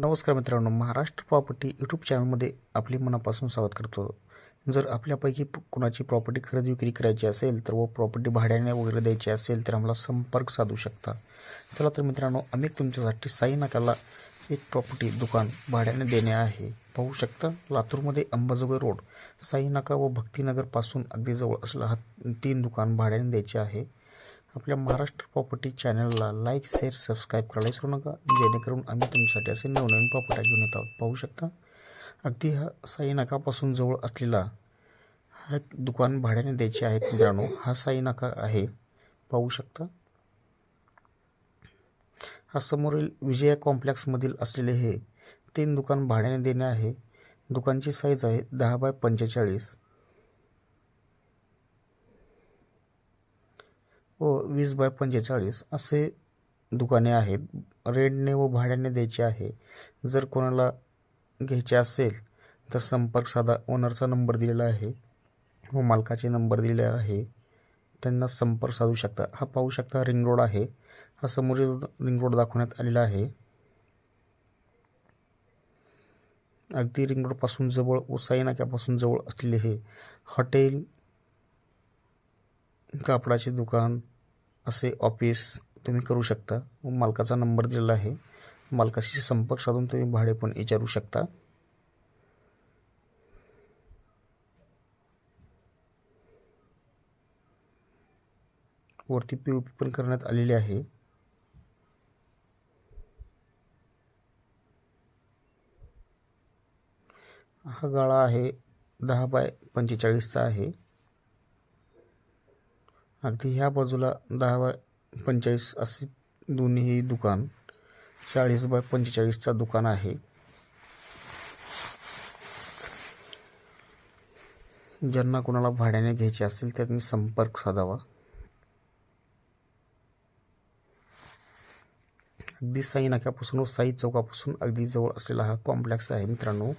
नमस्कार मित्रांनो Maharashtra property YouTube चॅनलमध्ये आपले मनापासून स्वागत करतो. जर आपल्यापैकी कुणाची प्रॉपर्टी खरेदी विक्री करायची असेल तर व प्रॉपर्टी भाड्याने वगैरे द्यायची असेल तर आम्हाला संपर्क साधू शकता. चला तर मित्रांनो आम्ही तुमच्यासाठी साई नाक्याला एक प्रॉपर्टी दुकान भाड्याने देणे आहे. पाहू शकता लातूरमध्ये अंबाजोगाई रोड साई नाका व भक्तीनगरपासून अगदी जवळ असलं हा तीन दुकान भाड्याने द्यायचे आहे. आपल्या महाराष्ट्र प्रॉपर्टी चॅनलला लाईक शेअर सबस्क्राईब करायला विसरू नका. जेणेकरून आम्ही तुमच्यासाठी असे नवनवीन प्रॉपर्टी घेऊन येत आहोत. पाहू शकता? अगदी हा साई नाकापासून जवळ असलेला हा एक दुकान भाड्याने द्यायचे आहे मित्रांनो. हा साई नाका आहे. पाहू शकता? हा समोरील विजया कॉम्प्लेक्समधील असलेले हे तीन दुकान भाड्याने देणे आहे. दुकानची साईज आहे दहा बाय पंचेचाळीस. व वीस बाय पंचेचाळीस असे दुकाने आहेत. रेडने व भाड्याने द्यायचे आहे. जर कोणाला घ्यायचे असेल तर संपर्क साधा ओनरचा नंबर दिलेला आहे व मालकाचे नंबर दिलेला आहे. त्यांना संपर्क साधू शकता. हा पाहू शकता रिंग रोड आहे. हा समोरील रिंग रोड दाखवण्यात आलेला आहे. अगदी रिंग रोडपासून जवळ उसाई नाक्यापासून जवळ असलेले हे हॉटेल कापडाचे दुकान असे ऑफिस तुम्ही करू शकता. मालकाचा नंबर दिलेला आहे. मालकाशी संपर्क साधून तुम्ही भाडे पण विचारू शकता. वरती पी पी पण करण्यात आलेली आहे. हा गाळा आहे दहा बाय पंचेचाळीसचा आहे. अगदी ह्या बाजूला दहा बाय पंचेचाळीस असे दोन्हीही दुकान चाळीस बाय पंचेचाळीसचा दुकान आहे. ज्यांना कोणाला भाड्याने घ्यायचे असेल त्यांनी संपर्क साधावा. अगदी साई नाक्यापासून व साई चौकापासून अगदी जवळ असलेला हा कॉम्प्लेक्स आहे मित्रांनो.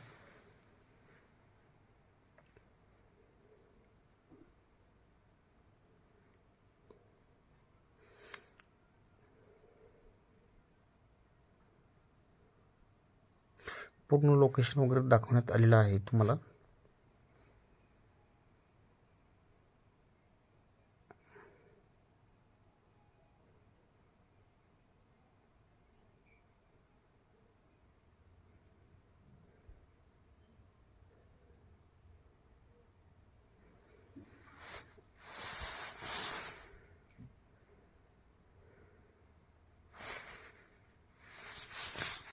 पूर्ण लोकेशन वगैरे दाखवण्यात आलेलं आहे तुम्हाला.